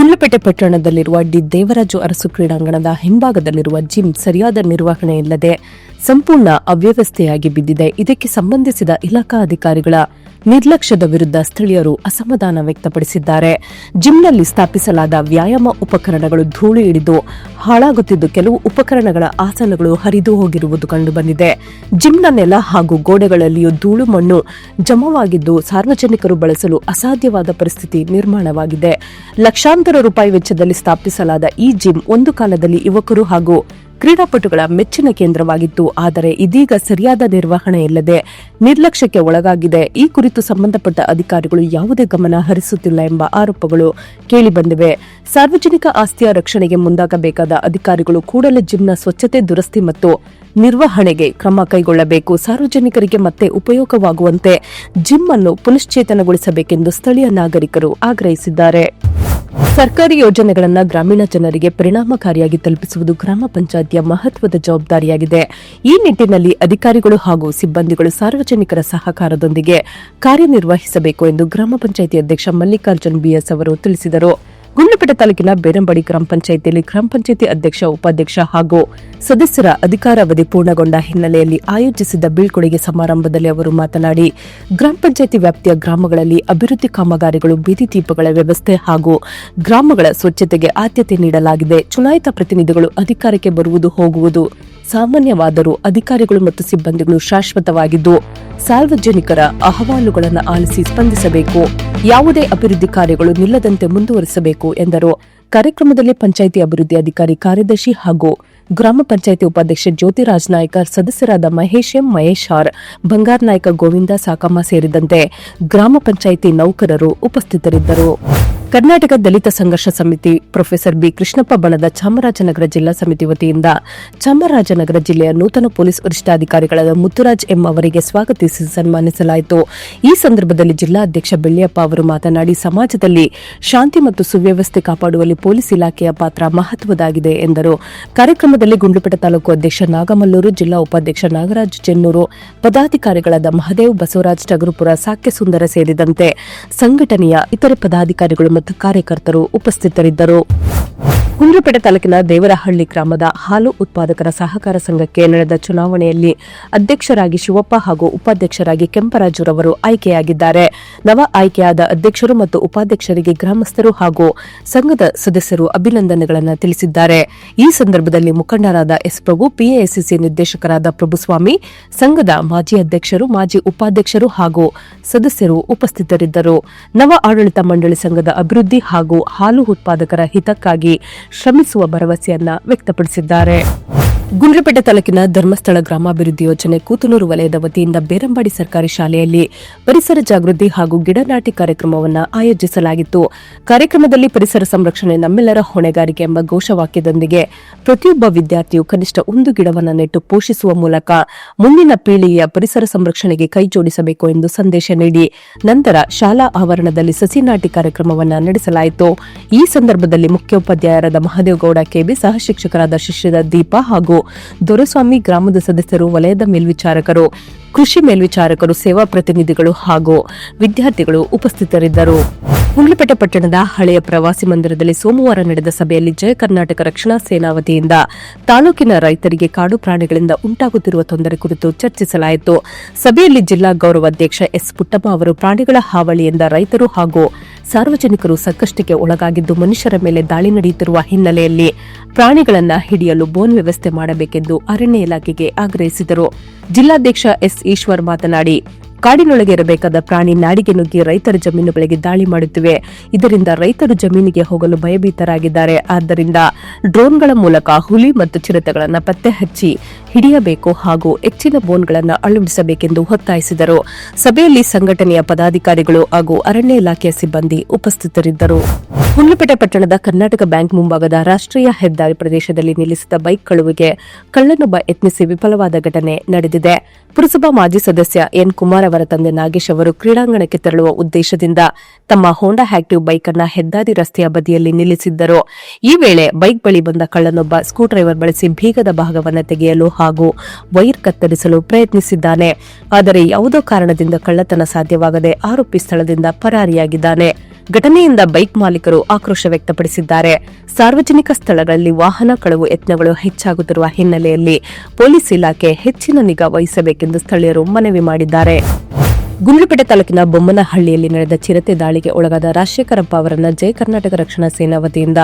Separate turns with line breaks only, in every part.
ಗುಂಡ್ಲುಪೇಟೆ ಪಟ್ಟಣದಲ್ಲಿರುವ ಡಿ ದೇವರಾಜು ಅರಸು ಕ್ರೀಡಾಂಗಣದ ಹಿಂಭಾಗದಲ್ಲಿರುವ ಜಿಮ್ ಸರಿಯಾದ ನಿರ್ವಹಣೆ ಇಲ್ಲದೆ ಸಂಪೂರ್ಣ ಅವ್ಯವಸ್ಥೆಯಾಗಿ ಬಿದ್ದಿದೆ. ಇದಕ್ಕೆ ಸಂಬಂಧಿಸಿದ ಇಲಾಖಾ ಅಧಿಕಾರಿಗಳ ನಿರ್ಲಕ್ಷ್ಯದ ವಿರುದ್ಧ ಸ್ಥಳೀಯರು ಅಸಮಾಧಾನ ವ್ಯಕ್ತಪಡಿಸಿದ್ದಾರೆ. ಜಿಮ್ನಲ್ಲಿ ಸ್ಥಾಪಿಸಲಾದ ವ್ಯಾಯಾಮ ಉಪಕರಣಗಳು ಧೂಳು ಹಿಡಿದು ಹಾಳಾಗುತ್ತಿದ್ದು ಕೆಲವು ಉಪಕರಣಗಳ ಆಸನಗಳು ಹರಿದು ಹೋಗಿರುವುದು ಕಂಡುಬಂದಿದೆ. ಜಿಮ್ನ ನೆಲ ಹಾಗೂ ಗೋಡೆಗಳಲ್ಲಿಯೂ ಧೂಳು ಮಣ್ಣು ಜಮವಾಗಿದ್ದು ಸಾರ್ವಜನಿಕರು ಬಳಸಲು ಅಸಾಧ್ಯವಾದ ಪರಿಸ್ಥಿತಿ ನಿರ್ಮಾಣವಾಗಿದೆ. ಲಕ್ಷಾಂತರ ರೂಪಾಯಿ ವೆಚ್ಚದಲ್ಲಿ ಸ್ಥಾಪಿಸಲಾದ ಈ ಜಿಮ್ ಒಂದು ಕಾಲದಲ್ಲಿ ಯುವಕರು ಹಾಗೂ ಕ್ರೀಡಾಪಟುಗಳ ಮೆಚ್ಚಿನ ಕೇಂದ್ರವಾಗಿತ್ತು. ಆದರೆ ಇದೀಗ ಸರಿಯಾದ ನಿರ್ವಹಣೆ ಇಲ್ಲದೆ ನಿರ್ಲಕ್ಷ್ಯಕ್ಕೆ ಒಳಗಾಗಿದೆ. ಈ ಕುರಿತು ಸಂಬಂಧಪಟ್ಟ ಅಧಿಕಾರಿಗಳು ಯಾವುದೇ ಗಮನ ಹರಿಸುತ್ತಿಲ್ಲ ಎಂಬ ಆರೋಪಗಳು ಕೇಳಿಬಂದಿವೆ. ಸಾರ್ವಜನಿಕ ಆಸ್ತಿಯ ರಕ್ಷಣೆಗೆ ಮುಂದಾಗಬೇಕಾದ ಅಧಿಕಾರಿಗಳು ಕೂಡಲೇ ಜಿಮ್ನ ಸ್ವಚ್ಛತೆ, ದುರಸ್ತಿ ಮತ್ತು ನಿರ್ವಹಣೆಗೆ ಕ್ರಮ ಕೈಗೊಳ್ಳಬೇಕು. ಸಾರ್ವಜನಿಕರಿಗೆ ಮತ್ತೆ ಉಪಯೋಗವಾಗುವಂತೆ ಜಿಮ್ ಅನ್ನು ಪುನಶ್ಚೇತನಗೊಳಿಸಬೇಕೆಂದು ಸ್ಥಳೀಯ ನಾಗರಿಕರು ಆಗ್ರಹಿಸಿದ್ದಾರೆ. ಸರ್ಕಾರಿ ಯೋಜನೆಗಳನ್ನು ಗ್ರಾಮೀಣ ಜನರಿಗೆ ಪರಿಣಾಮಕಾರಿಯಾಗಿ ತಲುಪಿಸುವುದು ಗ್ರಾಮ ಪಂಚಾಯತಿಯ ಮಹತ್ವದ ಜವಾಬ್ದಾರಿಯಾಗಿದೆ. ಈ ನಿಟ್ಟಿನಲ್ಲಿ ಅಧಿಕಾರಿಗಳು ಹಾಗೂ ಸಿಬ್ಬಂದಿಗಳು ಸಾರ್ವಜನಿಕರ ಸಹಕಾರದೊಂದಿಗೆ ಕಾರ್ಯನಿರ್ವಹಿಸಬೇಕು ಎಂದು ಗ್ರಾಮ ಪಂಚಾಯಿತಿ ಅಧ್ಯಕ್ಷ ಮಲ್ಲಿಕಾರ್ಜುನ್ ಬಿಎಸ್ ಅವರು ತಿಳಿಸಿದರು. ಗುಂಡ್ಲುಪೇಟೆ ತಾಲೂಕಿನ ಬೇರಂಬಡಿ ಗ್ರಾಮ ಪಂಚಾಯಿತಿಯಲ್ಲಿ ಗ್ರಾಮ ಪಂಚಾಯಿತಿ ಅಧ್ಯಕ್ಷ, ಉಪಾಧ್ಯಕ್ಷ ಹಾಗೂ ಸದಸ್ಯರ ಅಧಿಕಾರಾವಧಿ ಪೂರ್ಣಗೊಂಡ ಹಿನ್ನೆಲೆಯಲ್ಲಿ ಆಯೋಜಿಸಿದ್ದ ಬೀಳ್ಕೊಡುಗೆ ಸಮಾರಂಭದಲ್ಲಿ ಅವರು ಮಾತನಾಡಿ, ಗ್ರಾಮ ಪಂಚಾಯಿತಿ ವ್ಯಾಪ್ತಿಯ ಗ್ರಾಮಗಳಲ್ಲಿ ಅಭಿವೃದ್ಧಿ ಕಾಮಗಾರಿಗಳು, ಬೀದಿ ದೀಪಗಳ ವ್ಯವಸ್ಥೆ ಹಾಗೂ ಗ್ರಾಮಗಳ ಸ್ವಚ್ಛತೆಗೆ ಆದ್ಯತೆ ನೀಡಲಾಗಿದೆ. ಚುನಾಯಿತ ಪ್ರತಿನಿಧಿಗಳು ಅಧಿಕಾರಕ್ಕೆ ಬರುವುದು ಹೋಗುವುದು ಸಾಮಾನ್ಯವಾದರೂ ಅಧಿಕಾರಿಗಳು ಮತ್ತು ಸಿಬ್ಬಂದಿಗಳು ಶಾಶ್ವತವಾಗಿದ್ದು, ಸಾರ್ವಜನಿಕರ ಅಹವಾಲುಗಳನ್ನು ಆಲಿಸಿ ಸ್ಪಂದಿಸಬೇಕು. ಯಾವುದೇ ಅಭಿವೃದ್ಧಿ ಕಾರ್ಯಗಳು ನಿಲ್ಲದಂತೆ ಮುಂದುವರಿಸಬೇಕು ಎಂದರು. ಕಾರ್ಯಕ್ರಮದಲ್ಲಿ ಪಂಚಾಯಿತಿ ಅಭಿವೃದ್ಧಿ ಅಧಿಕಾರಿ ಕಾರ್ಯದರ್ಶಿ ಹಾಗೂ ಗ್ರಾಮ ಪಂಚಾಯಿತಿ ಉಪಾಧ್ಯಕ್ಷ ಜ್ಯೋತಿರಾಜ್ ನಾಯ್ಕ, ಸದಸ್ಯರಾದ ಮಹೇಶ್ ಎಂ ಮಹೇಶ್ ಆರ್ ಬಂಗಾರ್ ನಾಯ್ಕ ಗೋವಿಂದ, ಸಾಕಮ್ಮ ಸೇರಿದಂತೆ ಗ್ರಾಮ ಪಂಚಾಯಿತಿ ನೌಕರರು ಉಪಸ್ಥಿತರಿದ್ದರು. ಕರ್ನಾಟಕ ದಲಿತ ಸಂಘರ್ಷ ಸಮಿತಿ ಪ್ರೊಫೆಸರ್ ಬಿ ಕೃಷ್ಣಪ್ಪ ಬಣದ ಚಾಮರಾಜನಗರ ಜಿಲ್ಲಾ ಸಮಿತಿ ವತಿಯಿಂದ ಚಾಮರಾಜನಗರ ಜಿಲ್ಲೆಯ ನೂತನ ಪೊಲೀಸ್ ವರಿಷ್ಠಾಧಿಕಾರಿಗಳಾದ ಮುತ್ತುರಾಜ್ ಎಂ ಅವರಿಗೆ ಸ್ವಾಗತಿಸಿ ಸನ್ಮಾನಿಸಲಾಯಿತು. ಈ ಸಂದರ್ಭದಲ್ಲಿ ಜಿಲ್ಲಾಧ್ಯಕ್ಷ ಬೆಳ್ಳಿಯಪ್ಪ ಅವರು ಮಾತನಾಡಿ, ಸಮಾಜದಲ್ಲಿ ಶಾಂತಿ ಮತ್ತು ಸುವ್ಯವಸ್ಥೆ ಕಾಪಾಡುವಲ್ಲಿ ಪೊಲೀಸ್ ಇಲಾಖೆಯ ಪಾತ್ರ ಮಹತ್ವದಾಗಿದೆ ಎಂದರು. ಕಾರ್ಯಕ್ರಮದಲ್ಲಿ ಗುಂಡ್ಲುಪೇಟೆ ತಾಲೂಕು ಅಧ್ಯಕ್ಷ ನಾಗಮಲ್ಲೂರು, ಜಿಲ್ಲಾ ಉಪಾಧ್ಯಕ್ಷ ನಾಗರಾಜ್ ಚೆನ್ನೂರು, ಪದಾಧಿಕಾರಿಗಳಾದ ಮಹದೇವ್ ಬಸವರಾಜ್ ಟಗರುಪುರ ಸಾಕ್ಯ ಸುಂದರ ಸೇರಿದಂತೆ ಸಂಘಟನೆಯ ಇತರೆ ಪದಾಧಿಕಾರಿಗಳು ಮತ್ತು ಕಾರ್ಯಕರ್ತರು ಉಪಸ್ಥಿತರಿದ್ದರು. ಗುಂಡ್ಲುಪೇಟೆ ತಾಲೂಕಿನ ದೇವರಹಳ್ಳಿ ಗ್ರಾಮದ ಹಾಲು ಉತ್ಪಾದಕರ ಸಹಕಾರ ಸಂಘಕ್ಕೆ ನಡೆದ ಚುನಾವಣೆಯಲ್ಲಿ ಅಧ್ಯಕ್ಷರಾಗಿ ಶಿವಪ್ಪ ಹಾಗೂ ಉಪಾಧ್ಯಕ್ಷರಾಗಿ ಕೆಂಪರಾಜುರವರು ಆಯ್ಕೆಯಾಗಿದ್ದಾರೆ. ನವ ಆಯ್ಕೆಯಾದ ಅಧ್ಯಕ್ಷರು ಮತ್ತು ಉಪಾಧ್ಯಕ್ಷರಿಗೆ ಗ್ರಾಮಸ್ಥರು ಹಾಗೂ ಸಂಘದ ಸದಸ್ಯರು ಅಭಿನಂದನೆಗಳನ್ನು ತಿಳಿಸಿದ್ದಾರೆ. ಈ ಸಂದರ್ಭದಲ್ಲಿ ಮುಖಂಡರಾದ ಎಸ್ ಪ್ರಭು ಪಿಎಎಸ್ಸಿಸಿ ನಿರ್ದೇಶಕರಾದ ಪ್ರಭುಸ್ವಾಮಿ, ಸಂಘದ ಮಾಜಿ ಅಧ್ಯಕ್ಷರು, ಮಾಜಿ ಉಪಾಧ್ಯಕ್ಷರು ಹಾಗೂ ಸದಸ್ಯರು ಉಪಸ್ಥಿತರಿದ್ದರು. ನವ ಆಡಳಿತ ಮಂಡಳಿ ಸಂಘದ ಅಭಿವೃದ್ಧಿ ಹಾಗೂ ಹಾಲು ಉತ್ಪಾದಕರ ಹಿತಕ್ಕಾಗಿ ಶ್ರಮಿಸುವ ಭರವಸೆಯನ್ನ ವ್ಯಕ್ತಪಡಿಸಿದ್ದಾರೆ. ಗುಂಡ್ಲುಪೇಟೆ ತಾಲೂಕಿನ ಧರ್ಮಸ್ಥಳ ಗ್ರಾಮಾಭಿವೃದ್ಧಿ ಯೋಜನೆ ಕೂತನೂರು ವಲಯದ ವತಿಯಿಂದ ಬೇರಂಬಾಡಿ ಸರ್ಕಾರಿ ಶಾಲೆಯಲ್ಲಿ ಪರಿಸರ ಜಾಗೃತಿ ಹಾಗೂ ಗಿಡ ನಾಟಿ ಕಾರ್ಯಕ್ರಮವನ್ನು ಆಯೋಜಿಸಲಾಗಿತ್ತು. ಕಾರ್ಯಕ್ರಮದಲ್ಲಿ ಪರಿಸರ ಸಂರಕ್ಷಣೆ ನಮ್ಮೆಲ್ಲರ ಹೊಣೆಗಾರಿಕೆ ಎಂಬ ಘೋಷವಾಕ್ಯದೊಂದಿಗೆ ಪ್ರತಿಯೊಬ್ಬ ವಿದ್ಯಾರ್ಥಿಯು ಕನಿಷ್ಠ ಒಂದು ಗಿಡವನ್ನು ನೆಟ್ಟು ಪೋಷಿಸುವ ಮೂಲಕ ಮುಂದಿನ ಪೀಳಿಗೆಯ ಪರಿಸರ ಸಂರಕ್ಷಣೆಗೆ ಕೈಜೋಡಿಸಬೇಕು ಎಂದು ಸಂದೇಶ ನೀಡಿ ನಂತರ ಶಾಲಾ ಆವರಣದಲ್ಲಿ ಸಸಿ ನಾಟಿ ಕಾರ್ಯಕ್ರಮವನ್ನು ನಡೆಸಲಾಯಿತು. ಈ ಸಂದರ್ಭದಲ್ಲಿ ಮುಖ್ಯೋಪಾಧ್ಯಾಯರಾದ ಮಹದೇವಗೌಡ ಕೆಬಿ ಸಹ ಶಿಕ್ಷಕರಾದ ಶಿಷ್ಯದ ದೀಪ ಹಾಗೂ ದೊರೆಸ್ವಾಮಿ ಗ್ರಾಮದ ಸದಸ್ಯರು ವಲಯದ ಮೇಲ್ವಿಚಾರಕರು ಕೃಷಿ ಮೇಲ್ವಿಚಾರಕರು ಸೇವಾ ಪ್ರತಿನಿಧಿಗಳು ಹಾಗೂ ವಿದ್ಯಾರ್ಥಿಗಳು ಉಪಸ್ಥಿತರಿದ್ದರು. ಗುಂಡ್ಲುಪೇಟೆ ಪಟ್ಟಣದ ಹಳೆಯ ಪ್ರವಾಸಿ ಮಂದಿರದಲ್ಲಿ ಸೋಮವಾರ ನಡೆದ ಸಭೆಯಲ್ಲಿ ಜಯ ಕರ್ನಾಟಕ ರಕ್ಷಣಾ ಸೇನಾ ವತಿಯಿಂದ ತಾಲೂಕಿನ ರೈತರಿಗೆ ಕಾಡು ಪ್ರಾಣಿಗಳಿಂದ ಉಂಟಾಗುತ್ತಿರುವ ತೊಂದರೆ ಕುರಿತು ಚರ್ಚಿಸಲಾಯಿತು. ಸಭೆಯಲ್ಲಿ ಜಿಲ್ಲಾ ಗೌರವಾಧ್ಯಕ್ಷ ಎಸ್ ಪುಟ್ಟಪ್ಪ ಅವರು ಪ್ರಾಣಿಗಳ ಹಾವಳಿಯಿಂದ ರೈತರು ಹಾಗೂ ಸಾರ್ವಜನಿಕರು ಸಂಕಷ್ಟಕ್ಕೆ ಒಳಗಾಗಿದ್ದು ಮನುಷ್ಯರ ಮೇಲೆ ದಾಳಿ ನಡೆಯುತ್ತಿರುವ ಹಿನ್ನೆಲೆಯಲ್ಲಿ ಪ್ರಾಣಿಗಳನ್ನು ಹಿಡಿಯಲು ಬೋನ್ ವ್ಯವಸ್ಥೆ ಮಾಡಬೇಕೆಂದು ಅರಣ್ಯ ಇಲಾಖೆಗೆ ಆಗ್ರಹಿಸಿದರು. ಜಿಲ್ಲಾಧ್ಯಕ್ಷ ಎಸ್ ಈಶ್ವರ್ ಮಾತನಾಡಿ ಕಾಡಿನೊಳಗೆ ಇರಬೇಕಾದ ಪ್ರಾಣಿ ನಾಡಿಗೆ ನುಗ್ಗಿ ರೈತರ ಜಮೀನುಗಳಿಗೆ ದಾಳಿ ಮಾಡುತ್ತಿವೆ. ಇದರಿಂದ ರೈತರು ಜಮೀನಿಗೆ ಹೋಗಲು ಭಯಭೀತರಾಗಿದ್ದಾರೆ. ಆದ್ದರಿಂದ ಡ್ರೋನ್ಗಳ ಮೂಲಕ ಹುಲಿ ಮತ್ತು ಚಿರತೆಗಳನ್ನು ಪತ್ತೆ ಹಚ್ಚಿ ಹಿಡಿಯಬೇಕು ಹಾಗೂ ಹೆಚ್ಚಿನ ಬೋನ್ಗಳನ್ನು ಅಳವಡಿಸಬೇಕೆಂದು ಒತ್ತಾಯಿಸಿದರು. ಸಭೆಯಲ್ಲಿ ಸಂಘಟನೆಯ ಪದಾಧಿಕಾರಿಗಳು ಹಾಗೂ ಅರಣ್ಯ ಇಲಾಖೆಯ ಸಿಬ್ಬಂದಿ ಉಪಸ್ಥಿತರಿದ್ದರು. ಹುಲ್ಲುಪೇಟೆ ಪಟ್ಟಣದ ಕರ್ನಾಟಕ ಬ್ಯಾಂಕ್ ಮುಂಭಾಗದ ರಾಷ್ಟ್ರೀಯ ಹೆದ್ದಾರಿ ಪ್ರದೇಶದಲ್ಲಿ ನಿಲ್ಲಿಸಿದ ಬೈಕ್ ಕಳುವಿಗೆ ಕಳ್ಳನೊಬ್ಬ ಯತ್ನಿಸಿ ವಿಫಲವಾದ ಘಟನೆ ನಡೆದಿದೆ. ಪುರಸಭಾ ಮಾಜಿ ಸದಸ್ಯ ಎನ್ ಕುಮಾರ್ ಅವರ ತಂದೆ ನಾಗೇಶ್ ಅವರು ಕ್ರೀಡಾಂಗಣಕ್ಕೆ ತೆರಳುವ ಉದ್ದೇಶದಿಂದ ತಮ್ಮ ಹೋಂಡಾ ಆಕ್ಟಿವ್ ಬೈಕ್ ಅನ್ನ ಹೆದ್ದಾರಿ ರಸ್ತೆಯ ಬದಿಯಲ್ಲಿ ನಿಲ್ಲಿಸಿದ್ದರು. ಈ ವೇಳೆ ಬೈಕ್ ಬಳಿ ಬಂದ ಕಳ್ಳನೊಬ್ಬ ಸ್ಕೂ ಡ್ರೈವರ್ ಬಳಸಿ ಬೀಗದ ಭಾಗವನ್ನು ತೆಗೆಯಲು ಹಾಗೂ ವೈರ್ ಕತ್ತರಿಸಲು ಪ್ರಯತ್ನಿಸಿದ್ದಾನೆ. ಆದರೆ ಯಾವುದೋ ಕಾರಣದಿಂದ ಕಳ್ಳತನ ಸಾಧ್ಯವಾಗದೆ ಆರೋಪಿ ಸ್ಥಳದಿಂದ ಪರಾರಿಯಾಗಿದ್ದಾನೆ. ಘಟನೆಯಿಂದ ಬೈಕ್ ಮಾಲೀಕರು ಆಕ್ರೋಶ ವ್ಯಕ್ತಪಡಿಸಿದ್ದಾರೆ. ಸಾರ್ವಜನಿಕ ಸ್ಥಳಗಳಲ್ಲಿ ವಾಹನ ಕಳವು ಯತ್ನಗಳು ಹೆಚ್ಚಾಗುತ್ತಿರುವ ಹಿನ್ನೆಲೆಯಲ್ಲಿ ಪೊಲೀಸ್ ಇಲಾಖೆ ಹೆಚ್ಚಿನ ನಿಗಾ ವಹಿಸಬೇಕೆಂದು ಸ್ಥಳೀಯರು ಮನವಿ ಮಾಡಿದ್ದಾರೆ. ಗುಂಡ್ಲುಪೇಟೆ ತಾಲೂಕಿನ ಬೊಮ್ಮನಹಳ್ಳಿಯಲ್ಲಿ ನಡೆದ ಚಿರತೆ ದಾಳಿಗೆ ಒಳಗಾದ ರಾಜಶೇಖರಪ್ಪ ಅವರನ್ನು ಜಯ ಕರ್ನಾಟಕ ರಕ್ಷಣಾ ಸೇನಾ ವತಿಯಿಂದ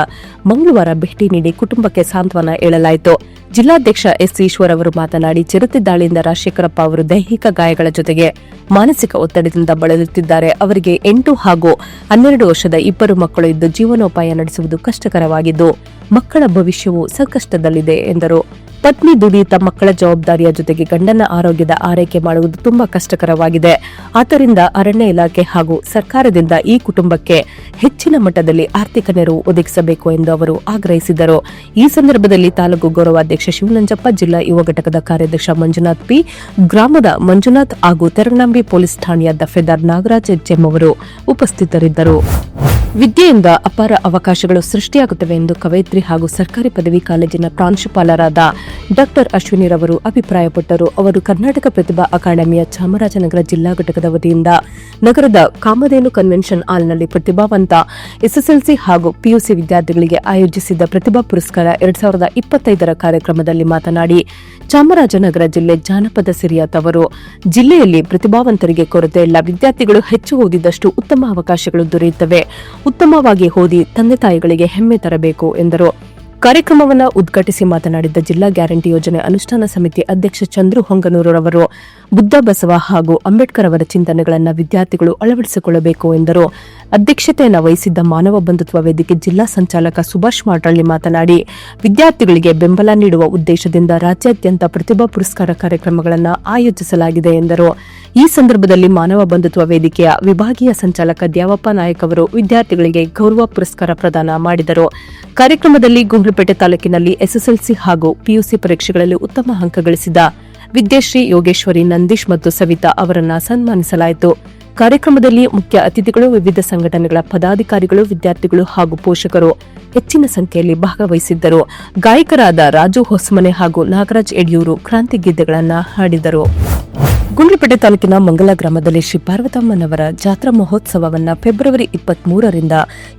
ಮಂಗಳವಾರ ಭೇಟಿ ನೀಡಿ ಕುಟುಂಬಕ್ಕೆ ಸಾಂತ್ವನ ಹೇಳಲಾಯಿತು. ಜಿಲ್ಲಾಧ್ಯಕ್ಷ ಎಸ್ ಈಶ್ವರ್ ಅವರು ಮಾತನಾಡಿ ಚಿರತೆ ದಾಳಿಯಿಂದ ರಾಜಶೇಖರಪ್ಪ ಅವರು ದೈಹಿಕ ಗಾಯಗಳ ಜೊತೆಗೆ ಮಾನಸಿಕ ಒತ್ತಡದಿಂದ ಬಳಲುತ್ತಿದ್ದಾರೆ. ಅವರಿಗೆ ಎಂಟು ಹಾಗೂ ಹನ್ನೆರಡು ವರ್ಷದ ಇಬ್ಬರು ಮಕ್ಕಳು ಇದ್ದು ಜೀವನೋಪಾಯ ನಡೆಸುವುದು ಕಷ್ಟಕರವಾಗಿದ್ದು ಮಕ್ಕಳ ಭವಿಷ್ಯವು ಸಂಕಷ್ಟದಲ್ಲಿದೆ ಎಂದರು. ಪತ್ನಿ ದುಡಿಯುತ್ತ ಮಕ್ಕಳ ಜವಾಬ್ದಾರಿಯ ಜೊತೆಗೆ ಗಂಡನ ಆರೋಗ್ಯದ ಆರೈಕೆ ಮಾಡುವುದು ತುಂಬಾ ಕಷ್ಟಕರವಾಗಿದೆ. ಆದ್ದರಿಂದ ಅರಣ್ಯ ಇಲಾಖೆ ಹಾಗೂ ಸರ್ಕಾರದಿಂದ ಈ ಕುಟುಂಬಕ್ಕೆ ಹೆಚ್ಚಿನ ಮಟ್ಟದಲ್ಲಿ ಆರ್ಥಿಕ ನೆರವು ಒದಗಿಸಬೇಕು ಎಂದು ಅವರು ಆಗ್ರಹಿಸಿದರು. ಈ ಸಂದರ್ಭದಲ್ಲಿ ತಾಲೂಕು ಗೌರವಾಧ್ಯಕ್ಷ ಶಿವನಂಜಪ್ಪ, ಜಿಲ್ಲಾ ಯುವ ಘಟಕದ ಕಾರ್ಯಾಧ್ಯಕ್ಷ ಮಂಜುನಾಥ್ ಪಿ, ಗ್ರಾಮದ ಮಂಜುನಾಥ್ ಹಾಗೂ ತೆರನಾಂಬಿ ಪೊಲೀಸ್ ಠಾಣೆಯ ದಫೆದಾರ್ ನಾಗರಾಜ್ ಎಚ್ಎಂ ಅವರು ಉಪಸ್ಥಿತರಿದ್ದರು. ವಿದ್ಯೆಯಿಂದ ಅಪಾರ ಅವಕಾಶಗಳು ಸೃಷ್ಟಿಯಾಗುತ್ತವೆ ಎಂದು ಕವಯಿತ್ರಿ ಹಾಗೂ ಸರ್ಕಾರಿ ಪದವಿ ಕಾಲೇಜಿನ ಪ್ರಾಂಶುಪಾಲರಾದ ಡಾಕ್ಟರ್ ಅಶ್ವಿನಿ ರವರು ಅಭಿಪ್ರಾಯಪಟ್ಟರು. ಅವರು ಕರ್ನಾಟಕ ಪ್ರತಿಭಾ ಅಕಾಡೆಮಿಯ ಚಾಮರಾಜನಗರ ಜಿಲ್ಲಾ ಘಟಕದ ವತಿಯಿಂದ ನಗರದ ಕಾಮಧೇನು ಕನ್ವೆನ್ಷನ್ ಹಾಲ್ನಲ್ಲಿ ಪ್ರತಿಭಾವಂತ ಎಸ್ಎಸ್ಎಲ್ಸಿ ಹಾಗೂ ಪಿಯುಸಿ ವಿದ್ಯಾರ್ಥಿಗಳಿಗೆ ಆಯೋಜಿಸಿದ್ದ ಪ್ರತಿಭಾ ಪುರಸ್ಕಾರ ಎರಡ್ ಸಾವಿರದ ಇಪ್ಪತ್ತೈದರ ಕಾರ್ಯಕ್ರಮದಲ್ಲಿ ಮಾತನಾಡಿ, ಚಾಮರಾಜನಗರ ಜಿಲ್ಲೆ ಜಾನಪದ ಸಿರಿಯ ತವರು ಜಿಲ್ಲೆಯಲ್ಲಿ ಪ್ರತಿಭಾವಂತರಿಗೆ ಕೊರತೆ ಇಲ್ಲ. ವಿದ್ಯಾರ್ಥಿಗಳು ಹೆಚ್ಚು ಓದಿದಷ್ಟು ಉತ್ತಮ ಅವಕಾಶಗಳು ದೊರೆಯುತ್ತವೆ. ಉತ್ತಮವಾಗಿ ಓದಿ ತಂದೆ ತಾಯಿಗಳಿಗೆ ಹೆಮ್ಮೆ ತರಬೇಕು ಎಂದರು. ಕಾರ್ಯಕ್ರಮವನ್ನು ಉದ್ಘಾಟಿಸಿ ಮಾತನಾಡಿದ್ದ ಜಿಲ್ಲಾ ಗ್ಯಾರಂಟಿ ಯೋಜನೆ ಅನುಷ್ಠಾನ ಸಮಿತಿ ಅಧ್ಯಕ್ಷ ಚಂದ್ರು ಹೊಂಗನೂರವರು ಬುದ್ಧ ಬಸವ ಹಾಗೂ ಅಂಬೇಡ್ಕರ್ ಅವರ ಚಿಂತನೆಗಳನ್ನು ವಿದ್ಯಾರ್ಥಿಗಳು ಅಳವಡಿಸಿಕೊಳ್ಳಬೇಕು ಎಂದರು. ಅಧ್ಯಕ್ಷತೆಯನ್ನು ವಹಿಸಿದ್ದ ಮಾನವ ಬಂಧುತ್ವ ವೇದಿಕೆ ಜಿಲ್ಲಾ ಸಂಚಾಲಕ ಸುಭಾಷ್ ಮಾಟಳ್ಳಿ ಮಾತನಾಡಿ, ವಿದ್ಯಾರ್ಥಿಗಳಿಗೆ ಬೆಂಬಲ ನೀಡುವ ಉದ್ದೇಶದಿಂದ ರಾಜ್ಯಾದ್ಯಂತ ಪ್ರತಿಭಾ ಪುರಸ್ಕಾರ ಕಾರ್ಯಕ್ರಮಗಳನ್ನು ಆಯೋಜಿಸಲಾಗಿದೆ ಎಂದರು. ಈ ಸಂದರ್ಭದಲ್ಲಿ ಮಾನವ ಬಂಧುತ್ವ ವೇದಿಕೆಯ ವಿಭಾಗೀಯ ಸಂಚಾಲಕ ದ್ಯಾವಪ್ಪ ನಾಯಕ್ ಅವರು ವಿದ್ಯಾರ್ಥಿಗಳಿಗೆ ಗೌರವ ಪುರಸ್ಕಾರ ಪ್ರದಾನ ಮಾಡಿದರು. ಕಾರ್ಯಕ್ರಮದಲ್ಲಿ ಗುಂಡ್ಲುಪೇಟೆ ತಾಲೂಕಿನಲ್ಲಿ ಎಸ್ಎಸ್ಎಲ್ಸಿ ಹಾಗೂ ಪಿಯುಸಿ ಪರೀಕ್ಷೆಗಳಲ್ಲಿ ಉತ್ತಮ ಅಂಕ ಗಳಿಸಿದ ವಿದ್ಯಾಶ್ರೀ ಯೋಗೇಶ್ವರಿ ನಂದೀಶ್ ಮತ್ತು ಸವಿತಾ ಅವರನ್ನು ಸನ್ಮಾನಿಸಲಾಯಿತು. ಕಾರ್ಯಕ್ರಮದಲ್ಲಿ ಮುಖ್ಯ ಅತಿಥಿಗಳು, ವಿವಿಧ ಸಂಘಟನೆಗಳ ಪದಾಧಿಕಾರಿಗಳು, ವಿದ್ಯಾರ್ಥಿಗಳು ಹಾಗೂ ಪೋಷಕರು ಹೆಚ್ಚಿನ ಸಂಖ್ಯೆಯಲ್ಲಿ ಭಾಗವಹಿಸಿದ್ದರು. ಗಾಯಕರಾದ ರಾಜು ಹೊಸಮನೆ ಹಾಗೂ ನಾಗರಾಜ್ ಯಡಿಯೂರು ಕ್ರಾಂತಿ ಗೀತೆಗಳನ್ನು ಹಾಡಿದರು. ಗುಂಡ್ಲುಪೇಟೆ ತಾಲೂಕಿನ ಮಂಗಲ ಗ್ರಾಮದಲ್ಲಿ ಶ್ರೀ ಪಾರ್ವತಮ್ಮನವರ ಜಾತ್ರಾ ಮಹೋತ್ಸವವನ್ನು ಫೆಬ್ರವರಿ ಇಪ್ಪತ್ಮೂರರಿಂದ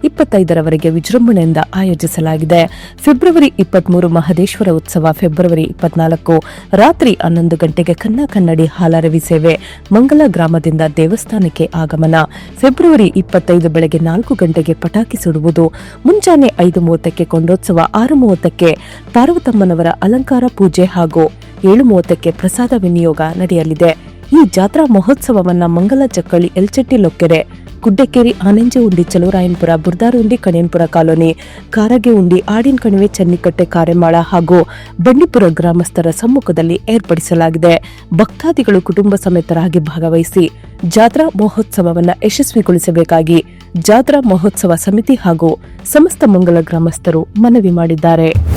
ಇಪ್ಪತ್ತೈದರವರೆಗೆ ವಿಜೃಂಭಣೆಯಿಂದ ಆಯೋಜಿಸಲಾಗಿದೆ. ಫೆಬ್ರವರಿ ಇಪ್ಪತ್ಮೂರು ಮಹದೇಶ್ವರ ಉತ್ಸವ ಫೆಬ್ರವರಿ ಇಪ್ಪತ್ನಾಲ್ಕು. ರಾತ್ರಿ ಹನ್ನೊಂದು ಗಂಟೆಗೆ ಕನ್ನ ಕನ್ನಡಿ ಹಾಲರವಿ ಸೇವೆ. ಮಂಗಲ ಗ್ರಾಮದಿಂದ ದೇವಸ್ಥಾನಕ್ಕೆ ಆಗಮನ. ಫೆಬ್ರವರಿ ಇಪ್ಪತ್ತೈದು ಬೆಳಗ್ಗೆ ನಾಲ್ಕು ಗಂಟೆಗೆ ಪಟಾಕಿ ಸುಡುವುದು. ಮುಂಜಾನೆ ಐದು ಮೂವತ್ತಕ್ಕೆ ಕೊಂಡೋತ್ಸವ ಆರು ಮೂವತ್ತಕ್ಕೆ. ಪಾರ್ವತಮ್ಮನವರ ಅಲಂಕಾರ ಪೂಜೆ ಹಾಗೂ ಏಳು ಮೂವತ್ತಕ್ಕೆ ಪ್ರಸಾದ ವಿನಿಯೋಗ ನಡೆಯಲಿದೆ. ಈ ಜಾತ್ರಾ ಮಹೋತ್ಸವವನ್ನ ಮಂಗಲ ಚಕ್ಕಳಿ, ಎಲ್ಚಟ್ಟಿ ಲೊಕ್ಕೆರೆ, ಗುಡ್ಡಕೇರಿ, ಆನೆಂಜೆ ಉಂಡಿ ಚಲುವರಾಯನಪುರ ಬುರ್ದಾರುಂಡಿ ಕಣೇನ್ಪುರ ಕಾಲೋನಿ, ಕಾರಗೆ ಉಂಡಿ, ಆಡಿನ ಕಣಿವೆ, ಚನ್ನಿಕಟ್ಟೆ, ಕಾರೆಮಾಳ ಹಾಗೂ ಬಂಡೀಪುರ ಗ್ರಾಮಸ್ಥರ ಸಮ್ಮುಖದಲ್ಲಿ ಏರ್ಪಡಿಸಲಾಗಿದೆ. ಭಕ್ತಾದಿಗಳು ಕುಟುಂಬ ಸಮೇತರಾಗಿ ಭಾಗವಹಿಸಿ ಜಾತ್ರಾ ಮಹೋತ್ಸವವನ್ನು ಯಶಸ್ವಿಗೊಳಿಸಬೇಕಾಗಿ ಜಾತ್ರಾ ಮಹೋತ್ಸವ ಸಮಿತಿ ಹಾಗೂ ಸಮಸ್ತ ಮಂಗಲ ಗ್ರಾಮಸ್ಥರು ಮನವಿ ಮಾಡಿದ್ದಾರೆ.